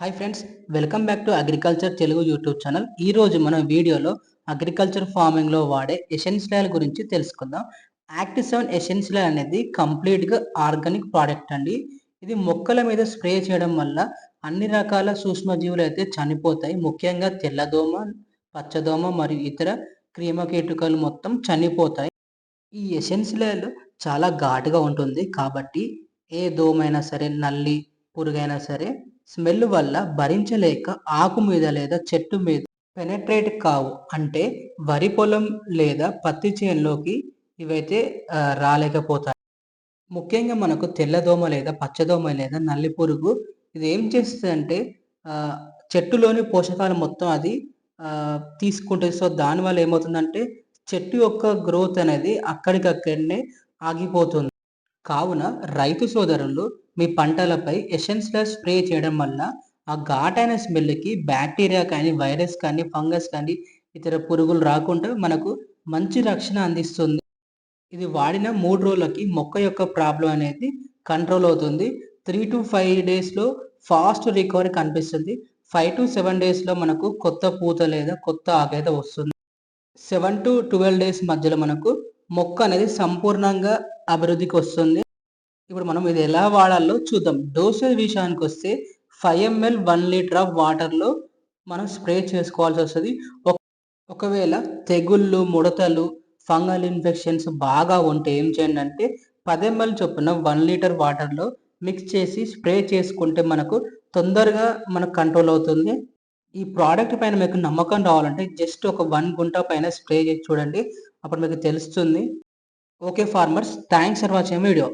Hi friends welcome back to agriculture Telugu YouTube channel ఈ రోజు మనం వీడియోలో అగ్రికల్చర్ ఫార్మింగ్లో వాడే ఎసెన్షియల్ గురించి తెలుసుకుందాం. యాక్టివ్ సెవెన్ ఎసెన్షియల్ అనేది కంప్లీట్గా ఆర్గానిక్ ప్రోడక్ట్ అండి. ఇది మొక్కల మీద స్ప్రే చేయడం వల్ల అన్ని రకాల సూక్ష్మజీవులు అయితే చనిపోతాయి. ముఖ్యంగా తెల్లదోమ పచ్చదోమ మరియు ఇతర క్రిమికీటకాలు మొత్తం చనిపోతాయి. ఈ ఎసెన్షియల్ చాలా ఘాటుగా ఉంటుంది. కాబట్టి ఏ దోమైనా సరే నల్లి పురుగైనా సరే స్మెల్ వల్ల భరించలేక ఆకు మీద లేదా చెట్టు మీద పెనట్రేట్ కావు. అంటే వరి పొలం లేదా పత్తి చేనులోకి ఇవైతే రాలేకపోతాయి. ముఖ్యంగా మనకు తెల్లదోమ లేదా పచ్చదోమ లేదా నల్లి పురుగు ఇది ఏం చేస్తుందంటే అంటే చెట్టులోని పోషకాలు మొత్తం అది తీసుకుంటుంది సో దానివల్ల ఏమవుతుందంటే చెట్టు యొక్క గ్రోత్ అనేది అక్కడికక్కడనే ఆగిపోతుంది. కావున రైతు సోదరులు మీ పంటలపై ఎసెన్షియల్ స్ప్రే చేయడం వల్ల ఆ ఘాటైన స్మెల్కి బ్యాక్టీరియా కానీ వైరస్ కానీ ఫంగస్ కానీ ఇతర పురుగులు రాకుండా మనకు మంచి రక్షణ అందిస్తుంది. ఇది వాడిన మూడు రోజులకి మొక్క యొక్క ప్రాబ్లం అనేది కంట్రోల్ అవుతుంది. త్రీ టు ఫైవ్ డేస్లో ఫాస్ట్ రికవరీ కనిపిస్తుంది. ఫైవ్ టు సెవెన్ డేస్లో మనకు కొత్త పూత లేదా కొత్త ఆకైతే వస్తుంది. సెవెన్ టు ట్వెల్వ్ డేస్ మధ్యలో మనకు మొక్క అనేది సంపూర్ణంగా అభివృద్ధికి వస్తుంది ఇప్పుడు మనం ఇది ఎలా వాడాలో చూద్దాం. డోసేజ్ విషయానికి వస్తే five ml one litre of వాటర్లో మనం స్ప్రే చేసుకోవాల్సి వస్తుంది. ఒకవేళ తెగుళ్ళు ముడతలు ఫంగల్ ఇన్ఫెక్షన్స్ బాగా ఉంటే ఏం చేయండి అంటే పది ఎంఎల్ చొప్పున వన్ లీటర్ వాటర్లో మిక్స్ చేసి స్ప్రే చేసుకుంటే మనకు తొందరగా మనకు కంట్రోల్ అవుతుంది. ఈ ప్రోడక్ట్ పైన మీకు నమ్మకం రావాలంటే జస్ట్ ఒక వన్ గుంట పైన స్ప్రే చేసి చూడండి. అప్పుడు మీకు తెలుస్తుంది. okay farmers thanks for watching video